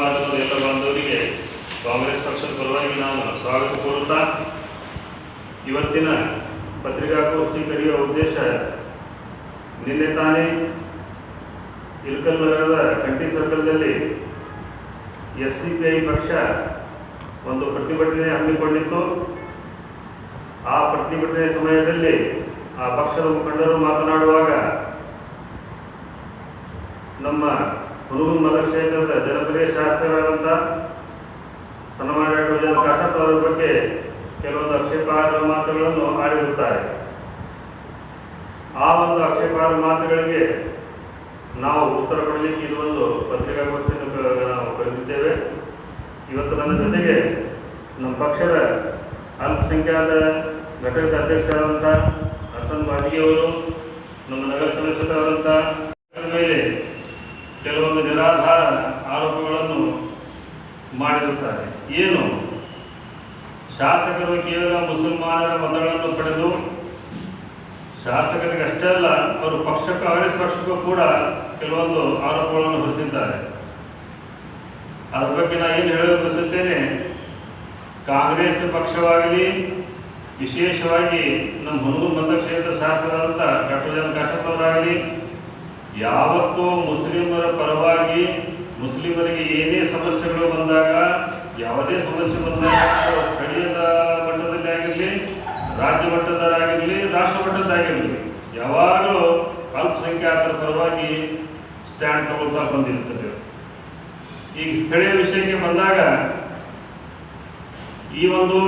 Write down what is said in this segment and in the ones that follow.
ಮಾಧ್ಯಮದ ಎಲ್ಲ ಬಾಂಧವರಿಗೆ ಕಾಂಗ್ರೆಸ್ ಪಕ್ಷದ ಪರವಾಗಿ ನಾನು ಸ್ವಾಗತ ಕೋರುತ್ತಾ, ಇವತ್ತಿನ ಪತ್ರಿಕಾಗೋಷ್ಠಿ ಕರೆಯುವ ಉದ್ದೇಶ ನಿನ್ನೆ ತಾನೇ ಇಲ್ಕಲ್ ನಗರದ ಕಂಟಿ ಸರ್ಕಲ್ದಲ್ಲಿ ಎಸ್ ಡಿ ಪಿ ಐ ಪಕ್ಷ ಒಂದು ಪ್ರತಿಭಟನೆ ಹಮ್ಮಿಕೊಂಡಿತ್ತು. ಆ ಪ್ರತಿಭಟನೆ ಸಮಯದಲ್ಲಿ ಆ ಪಕ್ಷದ ಮುಖಂಡರು ಮಾತನಾಡುವಾಗ ನಮ್ಮ ಹುಡುಗನ ಮತಕ್ಷೇತ್ರದ ಜನಪ್ರಿಯ ಶಾಸಕರಾದಂಥ ಸನ್ಮಾನ್ಯ ಡಾಕ್ಟರ್ ಕಾಶಪ್ಪ ಅವರ ಬಗ್ಗೆ ಕೆಲವೊಂದು ಆಕ್ಷೇಪಾರ್ಹ ಮಾತುಗಳನ್ನು ಆಡಿರುತ್ತಾರೆ. ಆ ಒಂದು ಆಕ್ಷೇಪಾರ್ಹ ಮಾತುಗಳಿಗೆ ನಾವು ಉತ್ತರ ಕೊಡಲಿಕ್ಕೆ ಇದು ಒಂದು ಪತ್ರಿಕಾಗೋಷ್ಠಿಯನ್ನು ನಾವು ಕರೆದಿದ್ದೇವೆ. ಇವತ್ತು ನನ್ನ ಜೊತೆಗೆ ನಮ್ಮ ಪಕ್ಷದ ಅಲ್ಪಸಂಖ್ಯಾತ ಘಟಕದ ಅಧ್ಯಕ್ಷರಾದಂಥ ಹಸನ್ ಬಾಜಿಗೆ ಅವರು, ನಮ್ಮ ನಗರ ಸದಸ್ಯರಾದಂಥ ಅದರ ಮೇಲೆ ಕೆಲವೊಂದು ನಿರಾಧಾರ ಆರೋಪಗಳನ್ನು ಮಾಡಿರುತ್ತಾರೆ. ಏನು? ಶಾಸಕರು ಕೇವಲ ಮುಸಲ್ಮಾನರ ಮತಗಳನ್ನು ಪಡೆದು ಶಾಸಕರಿಗೆ ಅಷ್ಟೇ ಅಲ್ಲ ಅವರು ಪಕ್ಷ ಕಾಂಗ್ರೆಸ್ ಪಕ್ಷಕ್ಕೂ ಕೂಡ ಕೆಲವೊಂದು ಆರೋಪಗಳನ್ನು ಹೊರಿಸಿದ್ದಾರೆ. ಅದರ ಬಗ್ಗೆ ನಾನು ಏನು ಹೇಳಲು ಬಯಸುತ್ತೇನೆ? ಕಾಂಗ್ರೆಸ್ ಪಕ್ಷವಾಗಲಿ, ವಿಶೇಷವಾಗಿ ನಮ್ಮ ಹುಣೂರು ಮತಕ್ಷೇತ್ರ ಶಾಸಕರಾದಂಥ ಡಾಕ್ಟರ್ ಜನ ಕಾಶಪ್ಪವರಾಗಲಿ ಯಾವತ್ತೂ ಮುಸ್ಲಿಮರ ಪರವಾಗಿ ಮುಸ್ಲಿಮರಿಗೆ ಏನೇ ಸಮಸ್ಯೆಗಳು ಬಂದಾಗ, ಯಾವುದೇ ಸಮಸ್ಯೆ ಬಂದಾಗ ಸ್ಥಳೀಯ ಮಟ್ಟದಲ್ಲಿ ಆಗಿರಲಿ, ರಾಜ್ಯ ಮಟ್ಟದಾಗಿರಲಿ ರಾಷ್ಟ್ರ ಮಟ್ಟದ್ದಾಗಿರಲಿ ಯಾವಾಗಲೂ ಅಲ್ಪಸಂಖ್ಯಾತರ ಪರವಾಗಿ ಸ್ಟ್ಯಾಂಡ್ ತಗೊಳ್ತಾ ಬಂದಿರ್ತದೆ ಈಗ ಸ್ಥಳೀಯ ವಿಷಯಕ್ಕೆ ಬಂದಾಗ, ಈ ಒಂದು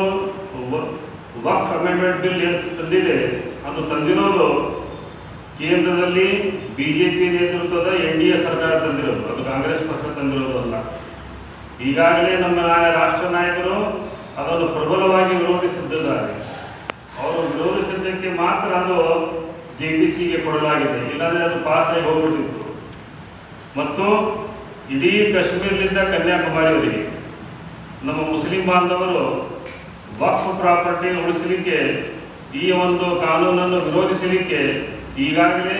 ವಕ್ಫ್ ಅಮೆಂಡ್ಮೆಂಟ್ ಬಿಲ್ ಏನು ತಂದಿದೆ, ಅದು ತಂದಿರೋದು ಕೇಂದ್ರದಲ್ಲಿ ಬಿಜೆಪಿ ನೇತೃತ್ವದ ಎನ್ ಡಿ ಎ ಸರ್ಕಾರ ತಂದಿರೋದು, ಅದು ಕಾಂಗ್ರೆಸ್ ಪಕ್ಷ ತಂದಿರೋದಲ್ಲ ಈಗಾಗಲೇ ನಮ್ಮ ರಾಷ್ಟ್ರ ನಾಯಕರು ಅದನ್ನು ಪ್ರಬಲವಾಗಿ ವಿರೋಧಿಸಿದ್ದಾರೆ ಅವರು ವಿರೋಧಿಸಿದ್ದಕ್ಕೆ ಮಾತ್ರ ಅದು ಜೆ ಪಿ ಸಿಗೆ ಕೊಡಲಾಗಿದೆ, ಇಲ್ಲಾಂದರೆ ಅದು ಪಾಸ್ ಆಗಿ ಹೋಗ್ಬಿಟ್ಟಿತ್ತು. ಮತ್ತು ಇಡೀ ಕಾಶ್ಮೀರದಿಂದ ಕನ್ಯಾಕುಮಾರಿವರೆಗೆ ನಮ್ಮ ಮುಸ್ಲಿಂ ಬಾಂಧವರು ವಕ್ಫ್ ಪ್ರಾಪರ್ಟಿ ಉಳಿಸಲಿಕ್ಕೆ ಈ ಒಂದು ಕಾನೂನನ್ನು ವಿರೋಧಿಸಲಿಕ್ಕೆ ಈಗಾಗಲೇ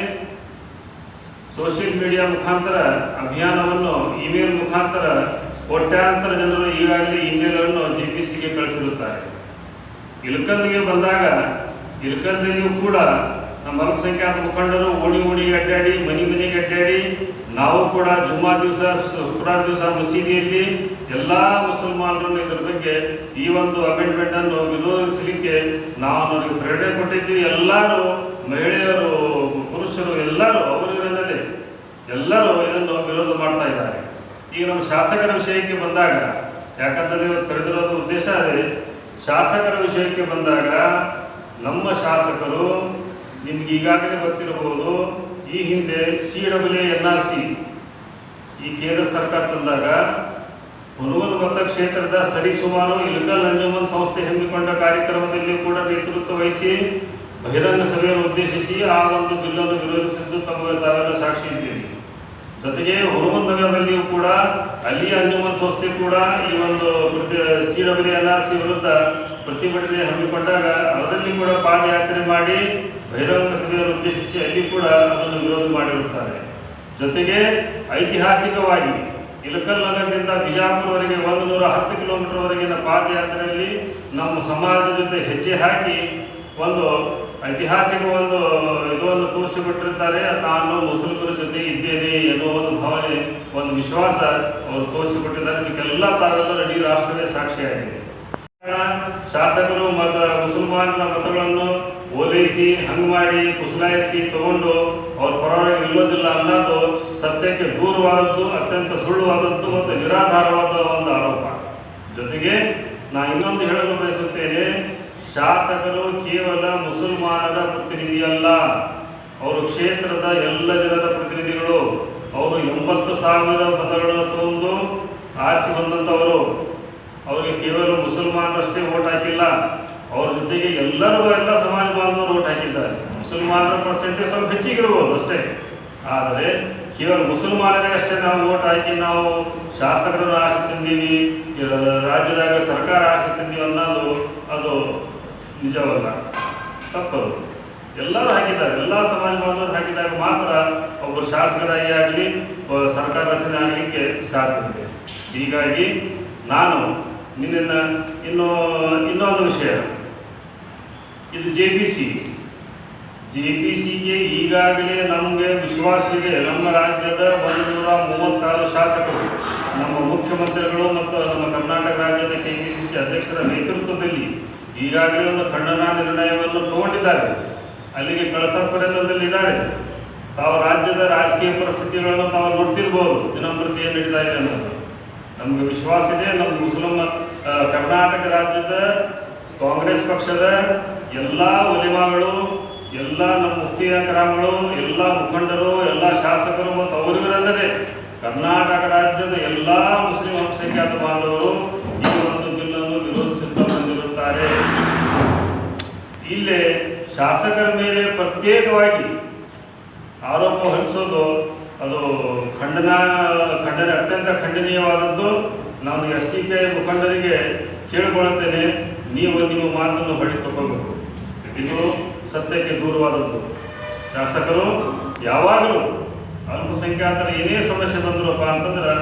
ಸೋಷಿಯಲ್ ಮೀಡಿಯಾ ಮುಖಾಂತರ ಅಭಿಯಾನವನ್ನು ಇಮೇಲ್ ಮುಖಾಂತರ ಕೋಟ್ಯಾಂತರ ಜನರು ಈಗಾಗಲೇ ಇಮೇಲನ್ನು ಜಿ ಪಿ ಸಿಗೆ ಕಳಿಸಿರುತ್ತಾರೆ. ಇಲ್ಕಂದಿಗೆ ಬಂದಾಗ, ಇಲ್ಕಂದಿಗೂ ಕೂಡ ನಮ್ಮ ಅಲ್ಪಸಂಖ್ಯಾತ ಮುಖಂಡರು ಓಣಿ ಓಣಿಗೆ ಅಡ್ಡಾಡಿ, ಮನೆ ಮನೆಗೆ ಅಡ್ಡಾಡಿ, ನಾವು ಕೂಡ ಜುಮ್ಮಾ ದಿವಸ, ಶುಕ್ರವಾರ ದಿವಸ ಮಸೀದಿಯಲ್ಲಿ ಎಲ್ಲ ಮುಸಲ್ಮಾನರನ್ನು ಇದರ ಬಗ್ಗೆ ಈ ಒಂದು ಅಮೆಂಡ್ಮೆಂಟ್ ಅನ್ನು ವಿರೋಧಿಸಲಿಕ್ಕೆ ನಾವು ಅವರಿಗೆ ಪ್ರೇರಣೆ ಕೊಟ್ಟಿದ್ದೀವಿ. ಎಲ್ಲರೂ ಮಹಿಳೆಯರು, ಪುರುಷರು ಎಲ್ಲರೂ ಅವರು ಇದನ್ನದೇ ಎಲ್ಲರೂ ಇದನ್ನು ವಿರೋಧ ಮಾಡ್ತಾ ಇದ್ದಾರೆ. ಈಗ ನಮ್ಮ ಶಾಸಕರ ವಿಷಯಕ್ಕೆ ಬಂದಾಗ, ಯಾಕಂತಂದ್ರೆ ಇವತ್ತು ಕರೆದಿರೋದು ಉದ್ದೇಶ ಅದೇ, ಶಾಸಕರ ವಿಷಯಕ್ಕೆ ಬಂದಾಗ ನಮ್ಮ ಶಾಸಕರು ನಿಮ್ಗೆ ಈಗಾಗಲೇ ಗೊತ್ತಿರಬಹುದು, ಈ ಹಿಂದೆ C W N R C, ಈ ಕೇಂದ್ರ ಸರ್ಕಾರ ತಂದಾಗ ಹುನೂರು ಮತಕ್ಷೇತ್ರದ ಸರಿಸುಮಾರು ಇಲಕಲ್ ಅಂಜುಮನ್ ಸಂಸ್ಥೆ ಹಮ್ಮಿಕೊಂಡ ಕಾರ್ಯಕ್ರಮದಲ್ಲಿ ಕೂಡ ನೇತೃತ್ವ ವಹಿಸಿ ಬಹಿರಂಗ ಸಭೆಯನ್ನು ಉದ್ದೇಶಿಸಿ ಆ ಒಂದು ಬಿಲ್ಲನ್ನು ವಿರೋಧಿಸಿದ್ದು ತಮಗೆ ತಾವೆಲ್ಲ ಸಾಕ್ಷಿ ಇದ್ದೀರಿ. ಜೊತೆಗೆ ಹುಣಮನ್ ನಗರದಲ್ಲಿಯೂ ಕೂಡ ಅಲ್ಲಿ ಅಂಜುಮನ್ ಸಂಸ್ಥೆ ಕೂಡ ಈ ಒಂದು C W N R C ವಿರುದ್ಧ ಪ್ರತಿಭಟನೆ ಹಮ್ಮಿಕೊಂಡಾಗ ಅದರಲ್ಲಿ ಕೂಡ ಪಾದಯಾತ್ರೆ ಮಾಡಿ ಬಹಿರಂಗ ಸಭೆಯನ್ನು ಉದ್ದೇಶಿಸಿ ಅಲ್ಲಿ ಕೂಡ ಅದನ್ನು ವಿರೋಧ ಮಾಡಿರುತ್ತಾರೆ. ಜೊತೆಗೆ ಐತಿಹಾಸಿಕವಾಗಿ ಇಲಕಲ್ ನಗರದಿಂದ ಬಿಜಾಪುರವರೆಗೆ ಒಂದು ನೂರ ಹತ್ತು ಕಿಲೋಮೀಟರ್ವರೆಗಿನ ಪಾದಯಾತ್ರೆಯಲ್ಲಿ ನಮ್ಮ ಸಮಾಜದ ಜೊತೆ ಹೆಜ್ಜೆ ಹಾಕಿ ಒಂದು ಐತಿಹಾಸಿಕ ಒಂದು ಇದನ್ನು ತೋರಿಸಿಬಿಟ್ಟಿರ್ತಾರೆ ನಾನು ಮುಸ್ಲಿಮರ ಜೊತೆ ಇದ್ದೇನೆ ಎನ್ನುವ ಒಂದು ಭಾವನೆ, ಒಂದು ವಿಶ್ವಾಸ ಅವರು ತೋರಿಸಿಬಿಟ್ಟಿದ್ದಾರೆ ಇದಕ್ಕೆಲ್ಲ ತಾವೆಲ್ಲ ಇಡೀ ರಾಷ್ಟ್ರವೇ ಸಾಕ್ಷಿಯಾಗಿದೆ. ಶಾಸಕರು ಮತ, ಮುಸಲ್ಮಾನರ ಮತಗಳನ್ನು ಓಲೈಸಿ, ಹಂಗ್ ಮಾಡಿ, ಕುಸಲಾಯಿಸಿ ತಗೊಂಡು ಅವ್ರ ಪರವಾಗಿ ಇಲ್ಲೋದಿಲ್ಲ ಅನ್ನೋದು ಸತ್ಯಕ್ಕೆ ದೂರವಾದದ್ದು, ಅತ್ಯಂತ ಸುಳ್ಳುವಾದದ್ದು ಮತ್ತು ನಿರಾಧಾರವಾದ ಒಂದು ಆರೋಪ. ಜೊತೆಗೆ ನಾ ಇನ್ನೊಂದು ಹೇಳಲು ಬಯಸುತ್ತೇನೆ ಶಾಸಕರು ಕೇವಲ ಮುಸಲ್ಮಾನರ ಪ್ರತಿನಿಧಿಯಲ್ಲ, ಅವರು ಕ್ಷೇತ್ರದ ಎಲ್ಲ ಜನರ ಪ್ರತಿನಿಧಿಗಳು, ಅವರು ಎಂಬತ್ತು ಸಾವಿರ ಮತಗಳನ್ನು ತಂದು ಆರಿಸಿ ಬಂದಂಥವರು. ಅವರಿಗೆ ಕೇವಲ ಮುಸಲ್ಮಾನರಷ್ಟೇ ಓಟ್ ಹಾಕಿಲ್ಲ, ಅವ್ರ ಜೊತೆಗೆ ಎಲ್ಲರೂ ಎಲ್ಲ ಸಮಾಜ ಬಾಂಧವರು ಓಟ್ ಹಾಕಿದ್ದಾರೆ. ಮುಸಲ್ಮಾನರ ಪರ್ಸೆಂಟೇಜ್ ಸ್ವಲ್ಪ ಹೆಚ್ಚಿಗಿರ್ಬೋದು ಅಷ್ಟೇ. ಆದರೆ ಕೇವಲ ಮುಸಲ್ಮಾನರೇ ಅಷ್ಟೇ ನಾವು ಓಟ್ ಹಾಕಿ ನಾವು ಶಾಸಕರನ್ನು ಆಸೆ ತಿಂದೀವಿ ರಾಜ್ಯದಾಗ ಸರ್ಕಾರ ಆಶೆ ತಿಂದೀವಿ ಅನ್ನೋದು ಅದು ನಿಜವಲ್ಲ. ತಪ್ಪದು. ಎಲ್ಲರೂ ಹಾಕಿದ್ದಾರೆ. ಎಲ್ಲ ಸಮಾಜ ಬಾಂಧವರು ಹಾಕಿದಾಗ ಮಾತ್ರ ಒಬ್ಬರು ಶಾಸಕರಾಗಿ ಆಗಲಿ ಸರ್ಕಾರ ರಚನೆ ಆಗಲಿಕ್ಕೆ ಸಾಧ್ಯತೆ ಹೀಗಾಗಿ ನಾನು ನಿನ್ನ ಇನ್ನೂ, ಇನ್ನೊಂದು ವಿಷಯ. ಇದು J P C J P ಸಿಗೆ ಈಗಾಗಲೇ ನಮಗೆ ವಿಶ್ವಾಸವಿದೆ. ನಮ್ಮ ರಾಜ್ಯದ ಒಂದು ನೂರ ಮೂವತ್ತಾರು ಶಾಸಕರು, ನಮ್ಮ ಮುಖ್ಯಮಂತ್ರಿಗಳು ಮತ್ತು ನಮ್ಮ ಕರ್ನಾಟಕ ರಾಜ್ಯದ ಕೆ ಪಿ ಸಿ ಸಿ ಅಧ್ಯಕ್ಷರ ನೇತೃತ್ವದಲ್ಲಿ ಈಗಾಗಲೇ ಒಂದು ಖಂಡನಾ ನಿರ್ಣಯವನ್ನು ತಗೊಂಡಿದ್ದಾರೆ. ಅಲ್ಲಿಗೆ ಕಳಸಪುರದಲ್ಲಿದ್ದಾರೆ ತಾವು ರಾಜ್ಯದ ರಾಜಕೀಯ ಪರಿಸ್ಥಿತಿಗಳನ್ನು ತಾವು ನೋಡ್ತಿರ್ಬೋದು. ದಿನಂಪ್ರತಿ ಏನು ನಡೀತಾ ಇದೆ ಅನ್ನೋದು. ನಮಗೆ ವಿಶ್ವಾಸ ಇದೆ, ನಮ್ಮ ಮುಸ್ಲಿಂ ಕರ್ನಾಟಕ ರಾಜ್ಯದ, ಕಾಂಗ್ರೆಸ್ ಪಕ್ಷದ ಎಲ್ಲ ಒಲಿಮಾಗಳು, ಎಲ್ಲ ನಮ್ಮ ಮುಫ್ತಿ ಕ್ರಾಮಗಳು ಎಲ್ಲ ಮುಖಂಡರು, ಎಲ್ಲ ಶಾಸಕರು ಮತ್ತು ಅವರಿಗರಲ್ಲದೆ ಕರ್ನಾಟಕ ರಾಜ್ಯದ ಎಲ್ಲ ಮುಸ್ಲಿಂ ಅಲ್ಪಸಂಖ್ಯಾತ ಬಾಂಧವರು ಇಲ್ಲೇ ಶಾಸಕರ ಮೇಲೆ ಪ್ರತ್ಯೇಕವಾಗಿ ಆರೋಪ ಹೊರಿಸೋದು ಅದು ಖಂಡನ, ಖಂಡನೆ, ಅತ್ಯಂತ ಖಂಡನೀಯವಾದದ್ದು. ನಾನು ಎಸ್ ಟಿ ಪಿ ಮುಖಂಡರಿಗೆ ಕೇಳಿಕೊಳ್ಳುತ್ತೇನೆ. ನೀವು ನಿಮ್ಮ ಮಾತನ್ನು ಬಳಿ ತಗೋಬೇಕು. ಇದು ಸತ್ಯಕ್ಕೆ ದೂರವಾದದ್ದು. ಶಾಸಕರು, ಯಾವಾಗಲೂ ಅಲ್ಪಸಂಖ್ಯಾತರ ಏನೇ ಸಮಸ್ಯೆ ಬಂದರಪ್ಪ ಅಂತಂದ್ರೆ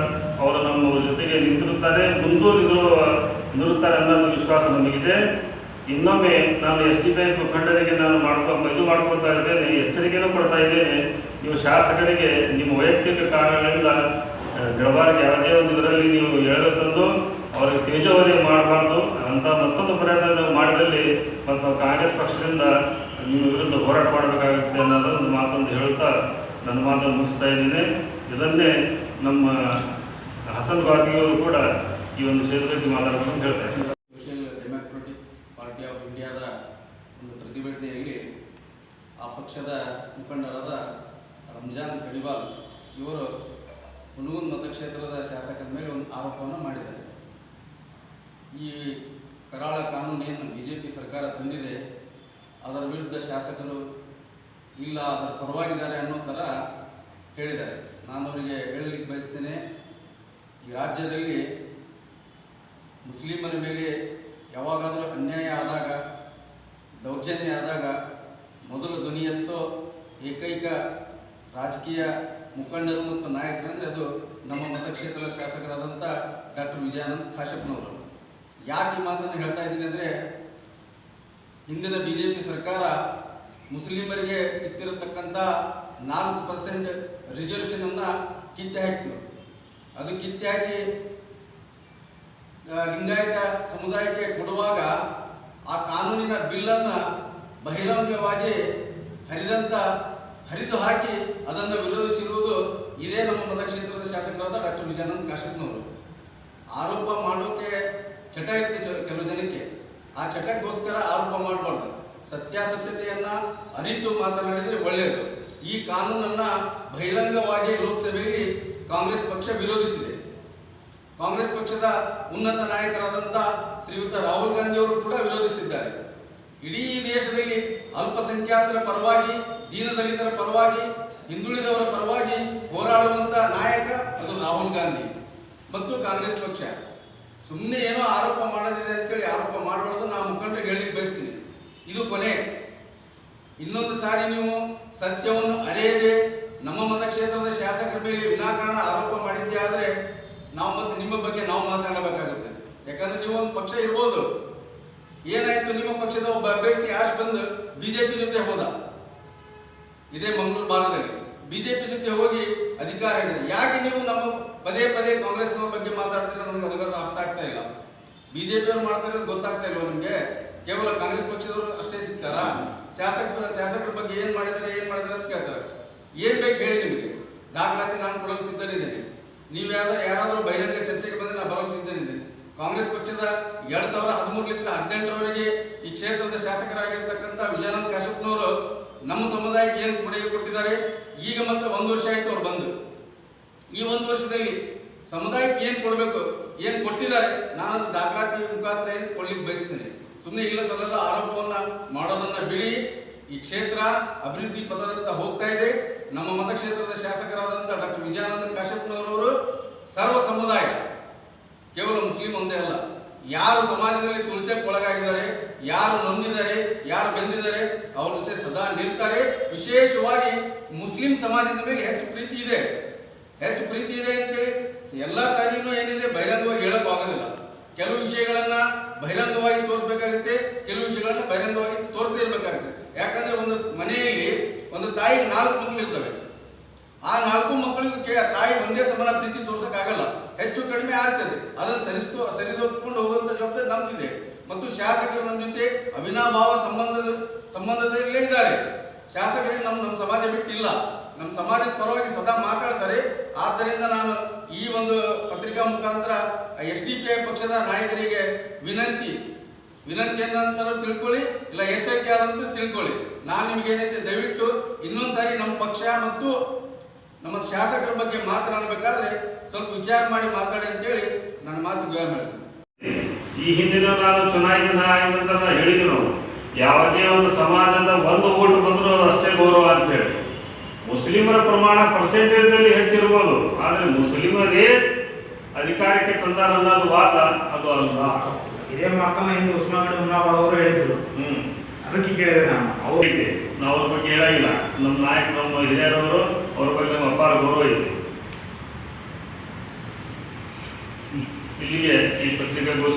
ಅವರು ನಮ್ಮ ಜೊತೆಗೆ ನಿಂತಿರುತ್ತಾರೆ, ಮುಂದೂ ನಿಂತಿರುವ ನಿಲ್ಲುತ್ತಾರೆ ಅನ್ನೋದು ವಿಶ್ವಾಸ ನಮಗಿದೆ. ಇನ್ನೊಮ್ಮೆ ನಾನು ಎಸ್ ಡಿ ಬ್ಯಾಂಕ್ ಮುಖಂಡರಿಗೆ ನಾನು ಮಾಡ್ಕೊ ಇದು ಮಾಡ್ಕೊತಾ ಇದ್ದೇನೆ ಎಚ್ಚರಿಕೆನೂ ಕೊಡ್ತಾ ಇದ್ದೇನೆ. ನೀವು ಶಾಸಕರಿಗೆ ನಿಮ್ಮ ವೈಯಕ್ತಿಕ ಕಾರಣಗಳಿಂದ ಆ, ಬೆಳವಾರಿಗೆ ಯಾವುದೇ ಒಂದು ಇದರಲ್ಲಿ ನೀವು ಎಳೆದು ತಂದು ಅವರಿಗೆ ತೇಜೋವಧಿ ಮಾಡಬಾರ್ದು ಅಂತ ಮತ್ತೊಂದು ಪ್ರಯತ್ನ ನೀವು ಮಾಡಿದಲ್ಲಿ ಮತ್ತು ಕಾಂಗ್ರೆಸ್ ಪಕ್ಷದಿಂದ ನಿಮ್ಮ ವಿರುದ್ಧ ಹೋರಾಟ ಮಾಡಬೇಕಾಗುತ್ತೆ ಅನ್ನೋದೊಂದು ಮಾತೊಂದು ಹೇಳುತ್ತಾ ನನ್ನ ಮಾತನ್ನು ಮುಗಿಸ್ತಾ ಇದ್ದೇನೆ. ಇದನ್ನೇ ನಮ್ಮ ಹಸನ್ ಬಾತಿಯವರು ಕೂಡ ಈ ಒಂದು ಕ್ಷೇತ್ರದಲ್ಲಿ ಮಾತಾಡಬೇಕು ಅಂತ ಹೇಳ್ತಾರೆ. ಒಂದು ಪ್ರತಿಭಟನೆಯಲ್ಲಿ ಆ ಪಕ್ಷದ ಮುಖಂಡರಾದ ರಂಜಾನ್ ಕಡಿವಾಲ್ ಇವರು ಹುನೂನ್ ಮತಕ್ಷೇತ್ರದ ಶಾಸಕರ ಮೇಲೆ ಒಂದು ಆರೋಪವನ್ನು ಮಾಡಿದ್ದಾರೆ. ಈ ಕರಾಳ ಕಾನೂನೇನು ಬಿ ಜೆ ಪಿ ಸರ್ಕಾರ ತಂದಿದೆ, ಅದರ ವಿರುದ್ಧ ಶಾಸಕರು ಇಲ್ಲ, ಅದರ ಪರವಾಗಿದ್ದಾರೆ ಅನ್ನೋ ಥರ ಹೇಳಿದ್ದಾರೆ. ನಾನು ಅವರಿಗೆ ಹೇಳಲಿಕ್ಕೆ ಬಯಸ್ತೇನೆ, ಈ ರಾಜ್ಯದಲ್ಲಿ ಮುಸ್ಲಿಮರ ಮೇಲೆ ಯಾವಾಗಾದರೂ ಅನ್ಯಾಯ ಆದಾಗ ದೌರ್ಜನ್ಯ ಆದಾಗ ಮೊದಲು ಧ್ವನಿ ಎತ್ತೋ ಏಕೈಕ ರಾಜಕೀಯ ಮುಖಂಡರು ಮತ್ತು ನಾಯಕರಂದರೆ ಅದು ನಮ್ಮ ಮತಕ್ಷೇತ್ರದ ಶಾಸಕರಾದಂಥ ಡಾಕ್ಟರ್ ವಿಜಯಾನಂದ್ ಕಾಶಪ್ಪನವರು ಯಾಕೆ ಈ ಮಾತನ್ನು ಹೇಳ್ತಾ ಇದ್ದೀನಿ ಅಂದರೆ ಹಿಂದಿನ ಬಿ ಜೆ ಪಿ ಸರ್ಕಾರ ಮುಸ್ಲಿಮರಿಗೆ ಸಿಕ್ತಿರತಕ್ಕಂಥ ನಾಲ್ಕು ಪರ್ಸೆಂಟ್ ರಿಸರ್ವೇಷನನ್ನು ಕಿತ್ತೆ ಹಾಕಿತು ಅದು ಕಿತ್ತೆ ಹಾಕಿ ಲಿಂಗಾಯತ ಸಮುದಾಯಕ್ಕೆ ಕೊಡುವಾಗ ಆ ಕಾನೂನಿನ ಬಿಲ್ಲನ್ನು ಬಹಿರಂಗವಾಗಿ ಹರಿದಂತ, ಹರಿದು ಹಾಕಿ ಅದನ್ನು ವಿರೋಧಿಸಿರುವುದು ಇದೇ ನಮ್ಮ ಮತಕ್ಷೇತ್ರದ ಶಾಸಕರಾದ ಡಾಕ್ಟರ್ ವಿಜಯಾನಂದ್ ಕಾಶ್ಯಪ್ನವರು ಆರೋಪ ಮಾಡೋಕೆ ಚಟ ಇರುತ್ತೆ ಕೆಲವು ಜನಕ್ಕೆ. ಆ ಚಟಕ್ಕೋಸ್ಕರ ಆರೋಪ ಮಾಡಬಾರ್ದು. ಸತ್ಯಾಸತ್ಯತೆಯನ್ನು ಅರಿತು ಮಾತನಾಡಿದರೆ ಒಳ್ಳೆಯದು ಈ ಕಾನೂನನ್ನು ಬಹಿರಂಗವಾಗಿ ಲೋಕಸಭೆಯಲ್ಲಿ ಕಾಂಗ್ರೆಸ್ ಪಕ್ಷ ವಿರೋಧಿಸಿದೆ. ಕಾಂಗ್ರೆಸ್ ಪಕ್ಷದ ಉನ್ನತ ನಾಯಕರಾದಂಥ ಶ್ರೀಯುತ ರಾಹುಲ್ ಗಾಂಧಿ ಅವರು ಕೂಡ ವಿರೋಧಿಸಿದ್ದಾರೆ. ಇಡೀ ದೇಶದಲ್ಲಿ ಅಲ್ಪಸಂಖ್ಯಾತರ ಪರವಾಗಿ, ದೀನದಲಿತರ ಪರವಾಗಿ, ಹಿಂದುಳಿದವರ ಪರವಾಗಿ ಹೋರಾಡುವಂತ ನಾಯಕ ಅದು ರಾಹುಲ್ ಗಾಂಧಿ ಮತ್ತು ಕಾಂಗ್ರೆಸ್ ಪಕ್ಷ. ಸುಮ್ಮನೆ ಏನೋ ಆರೋಪ ಮಾಡೋದಿದೆ ಅಂತೇಳಿ ಆರೋಪ ಮಾಡಬಾರ್ದು ನಾನು ಮುಖಂಡರಿಗೆ ಹೇಳಲಿಕ್ಕೆ ಬಯಸ್ತೀನಿ. ಇದು ಕೊನೆ. ಇನ್ನೊಂದು ಸಾರಿ ನೀವು ಸತ್ಯವನ್ನು ಅರಿಯದೆ ನಮ್ಮ ಮತಕ್ಷೇತ್ರದ ಶಾಸಕರ ಮೇಲೆ ವಿನಾಕಾರಣ ಆರೋಪ ಆದರೆ ನಾವು ಮತ್ತೆ ನಿಮ್ಮ ಬಗ್ಗೆ ನಾವು ಮಾತಾಡಬೇಕಾಗುತ್ತೆ. ಯಾಕಂದ್ರೆ ನೀವು ಒಂದು ಪಕ್ಷ ಇರ್ಬೋದು. ಏನಾಯ್ತು ನಿಮ್ಮ ಪಕ್ಷದ ಒಬ್ಬ ಅಭ್ಯರ್ಥಿ ಆಶ್ ಬಂದು ಬಿಜೆಪಿ ಜೊತೆ ಹೋದ? ಇದೇ ಮಂಗಳೂರು ಭಾಗದಲ್ಲಿ ಬಿಜೆಪಿ ಜೊತೆ ಹೋಗಿ ಅಧಿಕಾರ ಯಾಕೆ ನೀವು ನಮ್ಮ ಪದೇ ಪದೇ ಕಾಂಗ್ರೆಸ್ನವ್ರ ಬಗ್ಗೆ ಮಾತಾಡ್ತೀರ ನಮಗೆ ಅದರ ಅರ್ಥ ಆಗ್ತಾ ಇಲ್ಲ. ಬಿಜೆಪಿಯವ್ರು ಮಾಡ್ತಾರೆ ಗೊತ್ತಾಗ್ತಾ ಇಲ್ವಾ ನಿಮಗೆ? ಕೇವಲ ಕಾಂಗ್ರೆಸ್ ಪಕ್ಷದವರು ಅಷ್ಟೇ ಸಿಗ್ತಾರಾ? ಶಾಸಕರ ಶಾಸಕರ ಬಗ್ಗೆ ಏನ್ ಮಾಡಿದ್ದಾರೆ ಏನ್ ಮಾಡಿದ್ದಾರೆ ಅಂತ ಕೇಳ್ತಾರೆ. ಏನ್ ಬೇಕು ಹೇಳಿ ನಿಮಗೆ. ದಾಖಲಾತಿ ನಾನು ಕೊಡಲು ಸಿದ್ಧನಿದ್ದೇನೆ ನೀವು ಯಾರಾದರೂ ಬಹಿರಂಗ ಚರ್ಚೆಗೆ ಬಂದರೆ ನಾನು ಬರೋಕೆ ಸಿದ್ಧನಿದ್ದೇನೆ ಕಾಂಗ್ರೆಸ್ ಪಕ್ಷದ ಎರಡು ಸಾವಿರದ ಹದಿಮೂರರಿಂದ ಹದಿನೆಂಟರವರೆಗೆ ಈ ಕ್ಷೇತ್ರದ ಶಾಸಕರಾಗಿರ್ತಕ್ಕಂಥ ವಿಜಯಾನಂದ ಕಾಶ್ಯಪ್ನವರು ನಮ್ಮ ಸಮುದಾಯಕ್ಕೆ ಏನು ಕೊಡುಗೆ ಕೊಟ್ಟಿದ್ದಾರೆ? ಈಗ ಮಾತ್ರ ಒಂದು ವರ್ಷ ಆಯಿತು ಅವ್ರು ಬಂದು. ಈ ಒಂದು ವರ್ಷದಲ್ಲಿ ಸಮುದಾಯಕ್ಕೆ ಏನು ಕೊಡಬೇಕು, ಏನು ಕೊಟ್ಟಿದ್ದಾರೆ ನಾನು ದಾಖಲಾತಿ ಮುಖಾಂತರ ಏನು ಕೊಡ್ಲಿಕ್ಕೆ ಬಯಸ್ತೇನೆ. ಸುಮ್ಮನೆ ಇಲ್ಲ ಸದಾ ಆರೋಪವನ್ನು ಮಾಡೋದನ್ನು ಬಿಡಿ. ಈ ಕ್ಷೇತ್ರ ಅಭಿವೃದ್ಧಿ ಪದದತ್ತ ಹೋಗ್ತಾ ಇದೆ. ನಮ್ಮ ಮತಕ್ಷೇತ್ರದ ಶಾಸಕರಾದಂಥ ಡಾಕ್ಟರ್ ವಿಜಯಾನಂದ ಕಾಶಪ್ಪನವರವರು ಸರ್ವ ಸಮುದಾಯ, ಕೇವಲ ಮುಸ್ಲಿಂ ಒಂದೇ ಅಲ್ಲ, ಯಾರು ಸಮಾಜದಲ್ಲಿ ತುಳಿತಕ್ಕೆ ಒಳಗಾಗಿದ್ದಾರೆ ಯಾರು ನೊಂದಿದ್ದಾರೆ, ಯಾರು ಬೆಂದಿದ್ದಾರೆ, ಅವ್ರ ಜೊತೆ ಸದಾ ನಿಲ್ತಾರೆ. ವಿಶೇಷವಾಗಿ ಮುಸ್ಲಿಂ ಸಮಾಜದ ಮೇಲೆ ಹೆಚ್ಚು ಪ್ರೀತಿ ಇದೆ. ಹೆಚ್ಚು ಪ್ರೀತಿ ಇದೆ ಅಂತೇಳಿ ಎಲ್ಲ ಸಾರಿನೂ ಏನಿದೆ ಬಹಿರಂಗವಾಗಿ ಹೇಳಕ್ ಆಗೋದಿಲ್ಲ. ಕೆಲವು ವಿಷಯಗಳನ್ನು ಬಹಿರಂಗವಾಗಿ ತೋರಿಸ್ಬೇಕಾಗುತ್ತೆ, ಕೆಲವು ವಿಷಯಗಳನ್ನು ಬಹಿರಂಗವಾಗಿ ತೋರಿಸದೇ ಇರಬೇಕಾಗುತ್ತೆ. ಯಾಕಂದ್ರೆ ಒಂದು ಮನೆಯಲ್ಲಿ ಒಂದು ತಾಯಿಗೆ ನಾಲ್ಕು ಮಕ್ಕಳು ಇರ್ತವೆ. ಆ ನಾಲ್ಕು ಮಕ್ಕಳಿಗೆ ತಾಯಿ ಒಂದೇ ಸಮಾನ ಪ್ರೀತಿ ತೋರ್ಸಕ್ಕಾಗಲ್ಲ. ಹೆಚ್ಚು ಕಡಿಮೆ ಆಗ್ತದೆ. ಅದನ್ನು ಸರಿಸ್ಕೊ, ಸರಿದೊತ್ಕೊಂಡು ಹೋಗುವಂತ ಜವಾಬ್ದಾರಿ ನಮ್ದಿದೆ. ಮತ್ತು ಶಾಸಕರು ನಮ್ಮ ಜೊತೆ ಅವಿನಾಭಾವ ಸಂಬಂಧದ, ಸಂಬಂಧದಲ್ಲೇ ಇದ್ದಾರೆ. ಶಾಸಕರಿಗೆ ನಮ್ಮ ನಮ್ಮ ಸಮಾಜ ಬಿಟ್ಟಿಲ್ಲ. ನಮ್ಮ ಸಮಾಜದ ಪರವಾಗಿ ಸದಾ ಮಾತಾಡ್ತಾರೆ. ಆದ್ದರಿಂದ ನಾನು ಈ ಒಂದು ಪತ್ರಿಕಾ ಮುಖಾಂತರ ಎಸ್ ಡಿ ಪಿ ಐ ಪಕ್ಷದ ನಾಯಕರಿಗೆ ವಿನಂತಿ ವಿನಂತಿ ಏನಂತಾರು ತಿಳ್ಕೊಳ್ಳಿ, ಇಲ್ಲ ಎಚ್ಚರಿಕೆ ಆದಂತ ತಿಳ್ಕೊಳ್ಳಿ. ನಾನು ನಿಮ್ಗೆ ಏನೈತೆ, ದಯವಿಟ್ಟು ಇನ್ನೊಂದು ಸಾರಿ ನಮ್ಮ ಪಕ್ಷ ಮತ್ತು ನಮ್ಮ ಶಾಸಕರ ಬಗ್ಗೆ ಮಾತನಾಡಬೇಕಾದ್ರೆ ಸ್ವಲ್ಪ ವಿಚಾರ ಮಾಡಿ ಮಾತಾಡಿ ಅಂತೇಳಿ ನನ್ನ ಮಾತು ಹೇಳ್ತೀನಿ ಈ ಹಿಂದಿನ ನಾನು ಆಯ್ತು ಅಂತ ಹೇಳಿದ್ವಿ ನಾವು. ಯಾವುದೇ ಒಂದು ಸಮಾಜದ ಒಂದು ಓಟ್ ಬಂದರೂ ಅದು ಅಷ್ಟೇ ಗೌರವ ಅಂತ ಹೇಳಿ. ಮುಸ್ಲಿಮರ ಪ್ರಮಾಣ ಪರ್ಸೆಂಟೇಜ್ನಲ್ಲಿ ಹೆಚ್ಚಿರ್ಬೋದು, ಆದರೆ ಮುಸ್ಲಿಮರೇ ಅಧಿಕಾರಕ್ಕೆ ತಂದಾರ ಅನ್ನೋದು ವಾದ, ಅದು ಅಲ್ಲ ಇದೇ ಮಾತನ್ನ ಹಿಂದೆ ಉಸ್ಮಾನ್ ಉನ್ನಾವ್ ಅವರು ಹೇಳಿದ್ರು. ಹ್ಮ್. ಅದಕ್ಕೆ ಕೇಳಿದೆ ನಾನು. ಅವ್ರಿಗೆ ನಾವು ಅವ್ರ ಬಗ್ಗೆ ಹೇಳಾಗಿಲ್ಲ. ನಮ್ಮ ನಾಯಕ ನಮ್ಮ ಹಿರಿಯರವರು ಅವ್ರ ಬಗ್ಗೆ ನಮ್ಮ ಅಪ್ಪಾರ ಗೌರವ ಐತಿ ಇಲ್ಲಿಗೆ ಈ ಪತ್ರಿಕಾಗೋಷ್ಠಿ